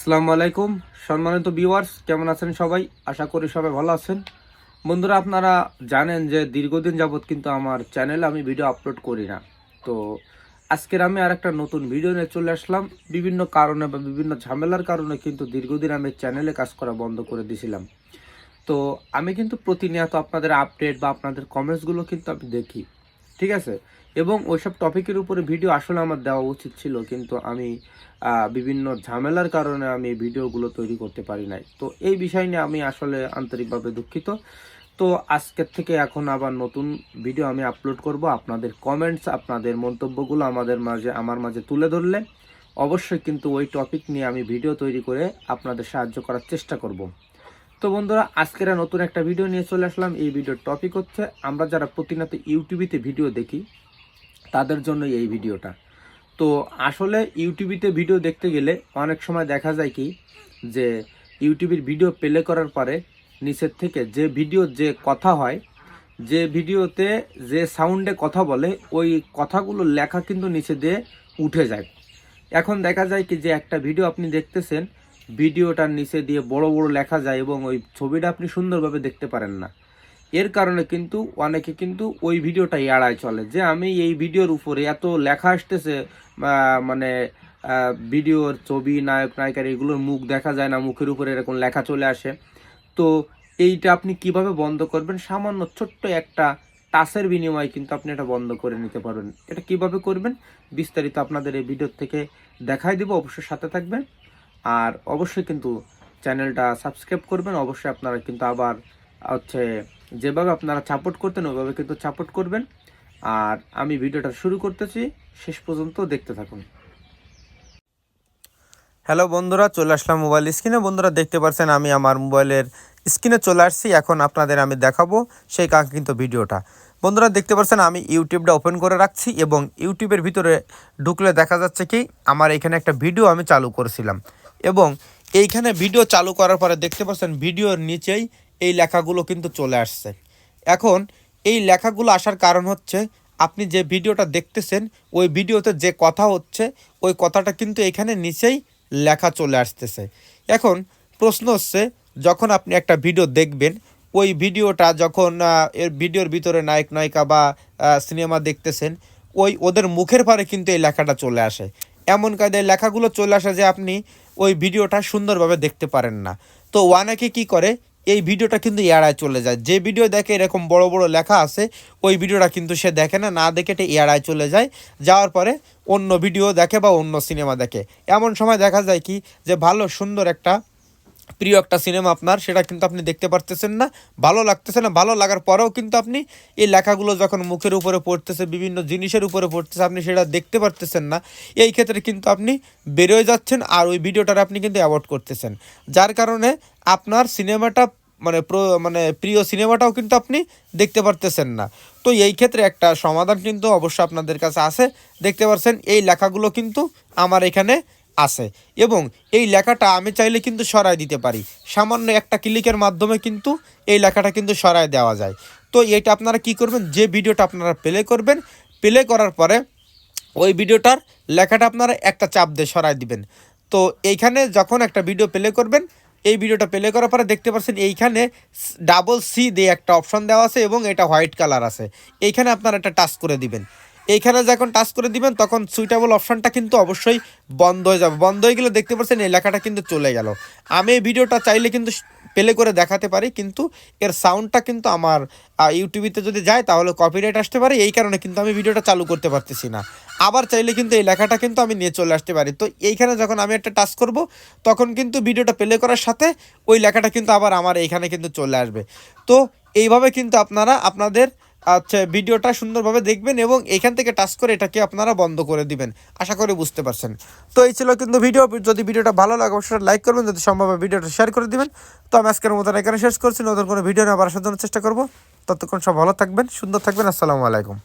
আসসালামু আলাইকুম। সম্মানিত ভিউয়ার্স, কেমন আছেন সবাই? আশা করি সবাই ভালো আছেন। বন্ধুরা, আপনারা জানেন যে দীর্ঘদিন যাবৎ কিন্তু আমার চ্যানেলে আমি ভিডিও আপলোড করি না। তো আজকের আমি আর একটা নতুন ভিডিও নিয়ে চলে আসলাম। বিভিন্ন কারণে বা বিভিন্ন ঝামেলার কারণে কিন্তু দীর্ঘদিন আমি চ্যানেলে কাজ করা বন্ধ করে দিয়েছিলাম তো আমি কিন্তু প্রতিনিয়ত আপনাদের আপডেট বা আপনাদের কমেন্টসগুলো কিন্তু আমি দেখি। ঠিক আছে? এবং ওইসব টপিকের উপরে ভিডিও আসলে আমার দেওয়া উচিত ছিল, কিন্তু আমি বিভিন্ন ঝামেলার কারণে আমি ভিডিওগুলো তৈরি করতে পারি নাই। তো এই বিষয় নিয়ে আমি আসলে আন্তরিকভাবে দুঃখিত। তো আজকের থেকে এখন আবার নতুন ভিডিও আমি আপলোড করব। আপনাদের কমেন্টস আপনাদের মন্তব্যগুলো আমাদের মাঝে, আমার মাঝে তুলে ধরলে অবশ্যই কিন্তু ওই টপিক নিয়ে আমি ভিডিও তৈরি করে আপনাদের সাহায্য করার চেষ্টা করব। তো বন্ধুরা, আজকের নতুন একটা ভিডিও নিয়ে চলে আসলাম। এই ভিডিওর টপিক হচ্ছে, আমরা যারা প্রতিনিয়ত ইউটিউবিতে ভিডিও দেখি তাদের জন্য এই ভিডিওটা। তো আসলে ইউটিউবিতে ভিডিও দেখতে গেলে অনেক সময় দেখা যায় কি, যে ইউটিউবের ভিডিও প্লে করার পরে নিচের থেকে যে ভিডিও যে কথা হয়, যে ভিডিওতে যে সাউন্ডে কথা বলে, ওই কথাগুলো লেখা কিন্তু নিচে দিয়ে উঠে যায়। এখন দেখা যায় কি, যে একটা ভিডিও আপনি দেখতেছেন, ভিডিওটার নিচে দিয়ে বড় বড় লেখা যায় এবং ওই ছবিটা আপনি সুন্দরভাবে দেখতে পারেন না। এর কারণে কিন্তু অনেকে কিন্তু ওই ভিডিওটা এড়ায় চলে যে আমি এই ভিডিওর উপরে এত লেখা আসতেছে মানে ভিডিওর ছবি, নায়ক, নায়িকার এগুলোর মুখ দেখা যায় না, মুখের উপরে এরকম লেখা চলে আসে। তো এইটা আপনি কীভাবে বন্ধ করবেন? সামান্য ছোট্ট একটা টাচের বিনিময়ে কিন্তু আপনি এটা বন্ধ করে নিতে পারবেন। এটা কীভাবে করবেন? বিস্তারিত আপনাদের এই ভিডিও থেকে দেখাই দিব, অবশ্যই সাথে থাকবেন। আর অবশ্যই কিন্তু চ্যানেলটা সাবস্ক্রাইব করবেন, অবশ্যই আপনারা কিন্তু আবার হচ্ছে যেভাবে আপনারা সাপোর্ট করতেন ওইভাবে কিন্তু সাপোর্ট করবেন। আর আমি ভিডিওটা শুরু করতেছি, শেষ পর্যন্ত দেখতে থাকুন। হ্যালো বন্ধুরা, চলে আসলাম মোবাইল স্ক্রিনে বন্ধুরা, দেখতে পাচ্ছেন আমি আমার মোবাইলের স্ক্রিনে চলে আসছি। এখন আপনাদের আমি দেখাবো সেই কাঙ্ক্ষিত ভিডিওটা। বন্ধুরা, দেখতে পাচ্ছেন আমি ইউটিউবটা ওপেন করে রাখছি এবং ইউটিউবের ভিতরে ঢুকলে দেখা যাচ্ছে কি, আমার এখানে একটা ভিডিও আমি চালু করেছিলাম। এবং এইখানে ভিডিও চালু করার পরে দেখতে পাচ্ছেন ভিডিওর নিচেই এই লেখাগুলো কিন্তু চলে আসছে। এখন এই লেখাগুলো আসার কারণ হচ্ছে, আপনি যে ভিডিওটা দেখতেছেন, ওই ভিডিওতে যে কথা হচ্ছে, ওই কথাটা কিন্তু এখানে নিচেই লেখা চলে আসতেছে। এখন প্রশ্ন হচ্ছে, যখন আপনি একটা ভিডিও দেখবেন, ওই ভিডিওটা যখন এর ভিডিওর ভিতরে নায়ক, নায়িকা বা সিনেমা দেখতেছেন, ওই ওদের মুখের পরে কিন্তু এই লেখাটা চলে আসে। এমন কায়দায় লেখাগুলো চলে আসে যে আপনি ওই ভিডিওটা সুন্দরভাবে দেখতে পারেন না। তো অনেকে কি করে? এই ভিডিওটা কিন্তু এড়ায় চলে যায়। যে ভিডিও দেখে এরকম বড় বড় লেখা আছে, ওই ভিডিওটা কিন্তু সে দেখে না না দেখে এটা এড়ায় চলে যায়। যাওয়ার পরে অন্য ভিডিও দেখে বা অন্য সিনেমা দেখে। এমন সময় দেখা যায় কি, যে ভালো সুন্দর একটা প্রিয় একটা সিনেমা আপনার, সেটা কিন্তু আপনি দেখতে পারতেছেন না, ভালো লাগতেছে না, ভালো লাগার পরেও কিন্তু আপনি এই লেখাগুলো যখন মুখের উপরে পড়তেছে, বিভিন্ন জিনিসের উপরে পড়তেছে, আপনি সেটা দেখতে পারতেছেন না, এই ক্ষেত্রে কিন্তু আপনি বেরোয় যাচ্ছেন আর ওই ভিডিওটার আপনি কিন্তু অ্যাভয়েড করতেছেন। যার কারণে আপনার সিনেমাটা মানে মানে প্রিয় সিনেমাটাও কিন্তু আপনি দেখতে পারতেছেন না। তো এই ক্ষেত্রে একটা সমাধান কিন্তু অবশ্যই আপনাদের কাছে আছে। দেখতে পাচ্ছেন এই লেখাগুলো কিন্তু আমার এখানে আছে। এবং এই লেখাটা আমি চাইলে কিন্তু সরাই দিতে পারি। সামান্য একটা ক্লিকের মাধ্যমে কিন্তু এই লেখাটা কিন্তু সরাই দেওয়া যায়। তো এটা আপনারা কি করবেন? যে ভিডিওটা আপনারা প্লে করবেন প্লে করার পরে ওই ভিডিওটার লেখাটা আপনারা একটা চাপ দিয়ে সরাই দিবেন। তো এইখানে যখন একটা ভিডিও প্লে করবেন, এই ভিডিওটা প্লে করার পরে দেখতে পাচ্ছেন এইখানে ডাবল সি দিয়ে একটা অপশন দেওয়া আছে এবং এটা হোয়াইট কালার আছে। এইখানে আপনারা একটা টাচ করে দিবেন। এইখানে যখন টাচ করে দিবেন, তখন সুইটেবল অপশানটা কিন্তু অবশ্যই বন্ধ হয়ে যাবে। বন্ধ হয়ে গেলে দেখতে পাচ্ছেন এই লেখাটা কিন্তু চলে গেল। আমি এই ভিডিওটা চাইলে কিন্তু প্লে করে দেখাতে পারি, কিন্তু এর সাউন্ডটা কিন্তু আমার ইউটিউবিতে যদি যায়, তাহলে কপিরাইট আসতে পারে। এই কারণে কিন্তু আমি ভিডিওটা চালু করতে পারতেছি না। আবার চাইলে কিন্তু এই লেখাটা কিন্তু আমি নিয়ে চলে আসতে পারি। তো এইখানে যখন আমি একটা টাচ করব, তখন কিন্তু ভিডিওটা প্লে করার সাথে ওই লেখাটা কিন্তু আবার আমার এইখানে কিন্তু চলে আসবে। তো এইভাবে কিন্তু আপনারা, আপনাদের আচ্ছা ভিডিওটা সুন্দরভাবে দেখবেন এবং এখান থেকে টাচ করে এটাকে আপনারা বন্ধ করে দিবেন। আশা করি বুঝতে পারছেন। তো এই ছিল কিন্তু ভিডিও। যদি ভিডিওটা ভালো লাগে, অবশ্যই লাইক করবেন। যদি সম্ভব ভিডিওটা শেয়ার করে দিবেন। তো আমি আজকের মতন এখানে শেষ করছি। নতুন কোনো ভিডিও নিয়ে আবার আসার জন্য চেষ্টা করব। ততক্ষণ সব ভালো থাকবেন, সুন্দর থাকবেন। আসসালামু আলাইকুম।